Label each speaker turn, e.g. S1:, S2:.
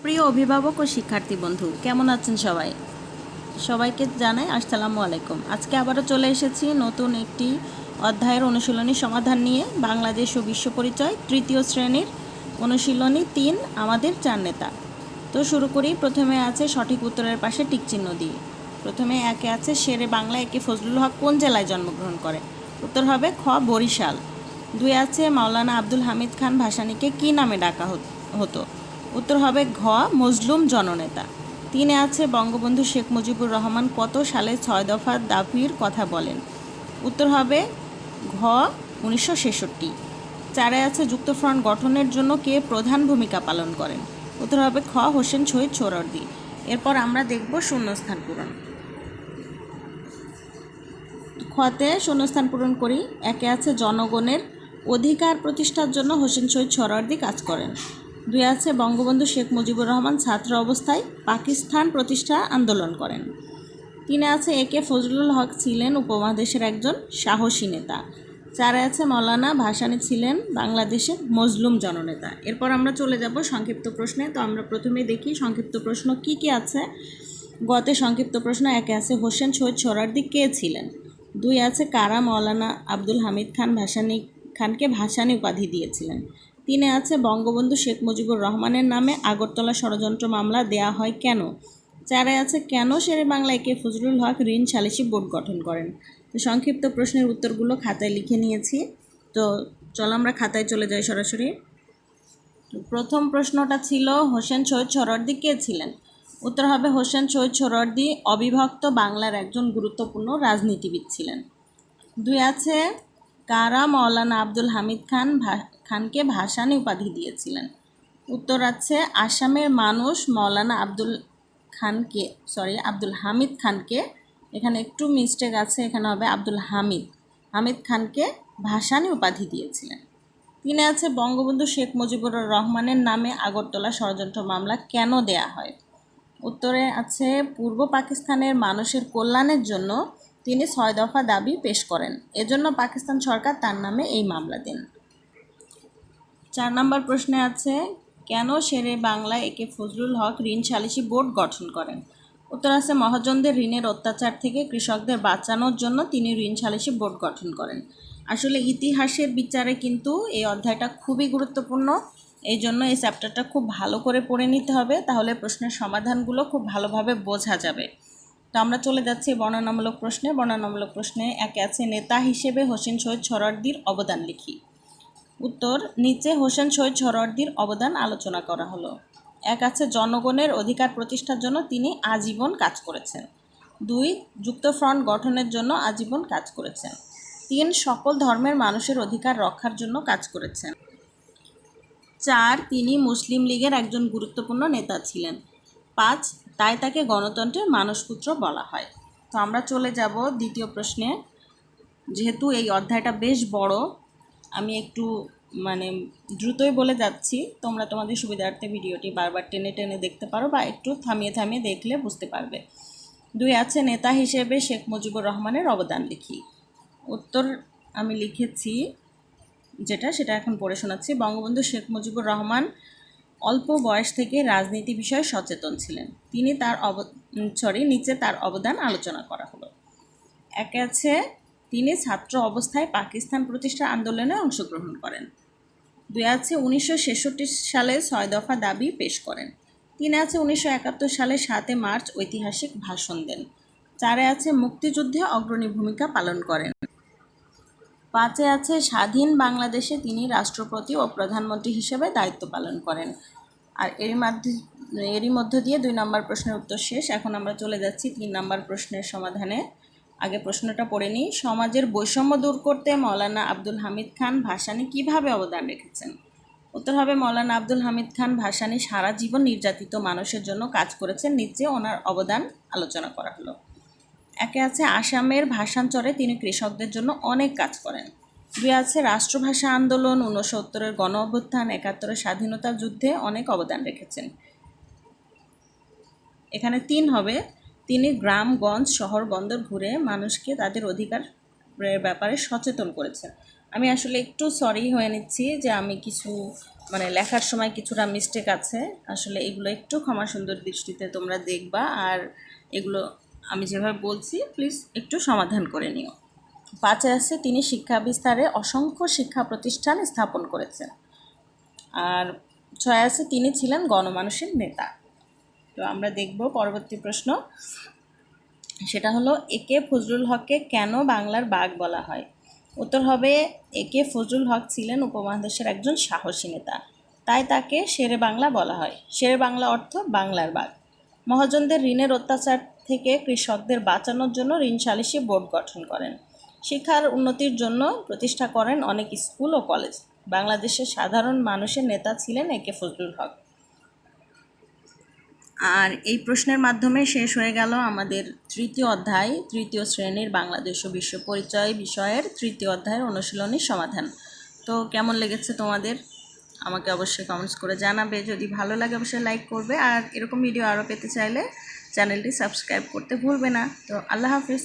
S1: প্রিয় অভিভাবক ও শিক্ষার্থী বন্ধু, কেমন আছেন সবাই? সবাইকে জানাই আসসালামু আলাইকুম। আজকে আবারও চলে এসেছি নতুন একটি অধ্যায়ের অনুশীলনী সমাধান নিয়ে। বাংলাদেশ ও বিশ্ব পরিচয়, তৃতীয় শ্রেণির অনুশীলনী তিন, আমাদের চার নেতা। তো শুরু করি। প্রথমে আছে সঠিক উত্তরের পাশে টিকচিহ্ন দিয়ে। প্রথমে একে আছে শেরে বাংলা, একে ফজলুল হক কোন জেলায় জন্মগ্রহণ করে? উত্তর হবে খ, বরিশাল। দুই আছে মাওলানা আব্দুল হামিদ খান ভাসানীকে কী নামে ডাকা হত- হতো? উত্তর হবে ঘ, মজলুম জননেতা। তিনে আছে বঙ্গবন্ধু শেখ মুজিবুর রহমান কত সালে ছয় দফা দাবির কথা বলেন? উত্তর হবে ঘ, উনিশশো ছেষট্টি। চারে আছে যুক্তফ্রন্ট গঠনের জন্য কে প্রধান ভূমিকা পালন করেন? উত্তর হবে খ, হোসেন শহীদ সোহরাওয়ার্দী। এরপর আমরা দেখব শূন্যস্থান পূরণ। খতে শূন্যস্থান পূরণ করি। একে আছে জনগণের অধিকার প্রতিষ্ঠার জন্য হোসেন শহীদ সোহরাওয়ার্দী কাজ করেন। দুই আছে, বঙ্গবন্ধু শেখ মুজিবুর রহমান ছাত্র অবস্থায় পাকিস্তান প্রতিষ্ঠা আন্দোলন করেন। তিনে আছে একে ফজলুল হক ছিলেন উপমহাদেশের একজন সাহসী নেতা। চারে আছে, মৌলানা ভাসানী ছিলেন বাংলাদেশের মজলুম জননেতা। এরপর আমরা চলে যাব সংক্ষিপ্ত প্রশ্নে। তো আমরা প্রথমে দেখি সংক্ষিপ্ত প্রশ্ন কি কি আছে। গতে সংক্ষিপ্ত প্রশ্ন, একে আছে, হোসেন শহীদ সোহরাওয়ার্দী কে ছিলেন? দুই আছে, কারা মৌলানা আব্দুল হামিদ খান ভাসানী খানকে ভাসানী উপাধি দিয়েছিলেন? তিনে আছে বঙ্গবন্ধু শেখ মুজিবুর রহমানের নামে আগরতলা ষড়যন্ত্র মামলা দেয়া হয় কেন? চারে আছে কেন শেরে বাংলা একে ফজলুল হক ঋণ সালিসি বোর্ড গঠন করেন? তো সংক্ষিপ্ত প্রশ্নের উত্তরগুলো খাতায় লিখে নিয়েছি। তো চলো আমরা খাতায় চলে যাই সরাসরি। প্রথম প্রশ্নটা ছিল, হোসেন শহীদ সোহরাওয়ার্দী কে ছিলেন? উত্তর হবে হোসেন শহীদ সোহরাওয়ার্দী অবিভক্ত বাংলার একজন গুরুত্বপূর্ণ রাজনীতিবিদ ছিলেন। দুই আছে কারা মৌলানা আব্দুল হামিদ খান খানকে ভাসানী উপাধি দিয়েছিলেন? উত্তর আছে, আসামের মানুষ মৌলানা আব্দুল খানকে সরি আব্দুল হামিদ খানকে, এখানে একটু মিস্টেক আছে, এখানে হবে আব্দুল হামিদ হামিদ খানকে ভাসানী উপাধি দিয়েছিলেন। তিনে আছে, বঙ্গবন্ধু শেখ মুজিবুর রহমানের নামে আগরতলা ষড়যন্ত্র মামলা কেন দেয়া হয়? উত্তরে আছে, পূর্ব পাকিস্তানের মানুষের কল্যাণের জন্য তিনি ছয় দফা দাবি পেশ করেন। এজন্য পাকিস্তান সরকার তার নামে এই মামলা দেন। চার নম্বর প্রশ্নে আছে, কেন শেরে বাংলা একে ফজলুল হক ঋণ সালিসি বোর্ড গঠন করেন? উত্তর আছে, মহাজনদের ঋণের অত্যাচার থেকে কৃষকদের বাঁচানোর জন্য তিনি ঋণ সালিসি বোর্ড গঠন করেন। আসলে ইতিহাসের বিচারে কিন্তু এই অধ্যায়টা খুবই গুরুত্বপূর্ণ। এই জন্য এই চ্যাপ্টারটা খুব ভালো করে পড়ে নিতে হবে, তাহলে প্রশ্নের সমাধানগুলো খুব ভালোভাবে বোঝা যাবে। তো আমরা চলে যাচ্ছি বর্ণনামূলক প্রশ্নে। বর্ণনামূলক প্রশ্নে একে আছে নেতা হিসেবে হোসেন শহীদ সোহরাওয়ার্দীর অবদান লিখি। উত্তর, নিচে হোসেন শহীদ সোহরাওয়ার্দীর অবদান আলোচনা করা হলো। এক আছে জনগণের অধিকার প্রতিষ্ঠার জন্য তিনি আজীবন কাজ করেছেন। দুই যুক্তফ্রন্ট গঠনের জন্য আজীবন কাজ করেছেন। তিন, সকল ধর্মের মানুষের অধিকার রক্ষার জন্য কাজ করেছেন। চার, তিনি মুসলিম লীগের একজন গুরুত্বপূর্ণ নেতা ছিলেন। পাঁচ, তাই তাকে গণতন্ত্রের মানসপুত্র বলা হয়। তো আমরা চলে যাব দ্বিতীয় প্রশ্নে। যেহেতু এই অধ্যায়টা বেশ বড়, আমি একটু মানে দ্রুতই বলে যাচ্ছি। তোমরা তোমাদের সুবিধার্থে ভিডিওটি বারবার টেনে টেনে দেখতে পারো বা একটু থামিয়ে থামিয়ে দেখলে বুঝতে পারবে। দুই আছে, নেতা হিসেবে শেখ মুজিবুর রহমানের অবদান লিখি। উত্তর আমি লিখেছি যেটা, সেটা এখন পড়ে শোনাচ্ছি। বঙ্গবন্ধু শেখ মুজিবুর রহমান অল্প বয়স থেকে রাজনীতি বিষয়ে সচেতন ছিলেন। তিনি তার অব সরি নিচে তার অবদান আলোচনা করা হলো। এক আছে, তিনি ছাত্র অবস্থায় পাকিস্তান প্রতিষ্ঠা আন্দোলনে অংশগ্রহণ করেন। দুই আছে, উনিশশো ছেষট্টি সালে ছয় দফা দাবি পেশ করেন। তিন আছে, উনিশশো একাত্তর সালে সাতে মার্চ ঐতিহাসিক ভাষণ দেন। চারে আছে, মুক্তিযুদ্ধে অগ্রণী ভূমিকা পালন করেন। পাঁচে আছে স্বাধীন বাংলাদেশে তিনি রাষ্ট্রপতি ও প্রধানমন্ত্রী হিসেবে দায়িত্ব পালন করেন। আর এরই মধ্যে, এরই মধ্য দিয়ে দুই নম্বর প্রশ্নের উত্তর শেষ। এখন আমরা চলে যাচ্ছি তিন নম্বর প্রশ্নের সমাধানে। আগে প্রশ্নটা পড়ে নিই। সমাজের বৈষম্য দূর করতে মৌলানা আব্দুল হামিদ খান ভাসানি কীভাবে অবদান রেখেছেন? উত্তর হবে, মৌলানা আব্দুল হামিদ খান ভাসানী সারা জীবন নির্যাতিত মানুষের জন্য কাজ করেছেন। নিচে ওনার অবদান আলোচনা করা হলো। একে আছে আসামের ভাষান্তরে তিনি কৃষকদের জন্য অনেক কাজ করেন। দুই আছে রাষ্ট্রভাষা আন্দোলন, ঊনসত্তরের গণ অভ্যুত্থান একাত্তরের স্বাধীনতা যুদ্ধে অনেক অবদান রেখেছেন। এখানে তিন হবে। তিনি গ্রামগঞ্জ শহর, বন্দর ঘুরে মানুষকে তাদের অধিকারের ব্যাপারে সচেতন করেছেন। আমি আসলে একটু সরি হয়ে নিচ্ছি যে আমি কিছু মানে লেখার সময় কিছুটা মিস্টেক আছে। আসলে এগুলো একটু ক্ষমা সুন্দর দৃষ্টিতে তোমরা দেখবা আর এগুলো আমি যেভাবে বলছি প্লিজ একটু সমাধান করে নিও। পাঁচে আছে তিনি শিক্ষা বিস্তারে অসংখ্য শিক্ষা প্রতিষ্ঠান স্থাপন করেছেন। আর ছয় আছে তিনি ছিলেন গণমানুষের নেতা। তো আমরা দেখব পরবর্তী প্রশ্ন। সেটা হলো, একে ফজলুল হককে কেন বাংলার বাঘ বলা হয়? উত্তর হবে, একে ফজলুল হক ছিলেন উপমহাদেশের একজন সাহসী নেতা। তাই তাকে শেরে বাংলা বলা হয়। শেরে বাংলা অর্থ বাংলার বাঘ। মহাজনদের ঋণের অত্যাচার থেকে কৃষকদের বাঁচানোর জন্য ঋণ সালিসি বোর্ড গঠন করেন। শিক্ষার উন্নতির জন্য প্রতিষ্ঠা করেন অনেক স্কুল ও কলেজ। বাংলাদেশের সাধারণ মানুষের নেতা ছিলেন একে ফজলুল হক। আর এই প্রশ্নের মাধ্যমে শেষ হয়ে গেল আমাদের তৃতীয় অধ্যায়, তৃতীয় শ্রেণির বাংলাদেশ ও বিশ্ব পরিচয় বিষয়ের তৃতীয় অধ্যায়ের অনুশীলনী সমাধান। তো কেমন লেগেছে তোমাদের? আমাকে অবশ্যই কমেন্টস করে জানাবে। যদি ভালো লাগে অবশ্যই লাইক করবে। আর এরকম ভিডিও আরও পেতে চাইলে চ্যানেলটি সাবস্ক্রাইব করতে ভুলবে না। তো আল্লাহ হাফিজ।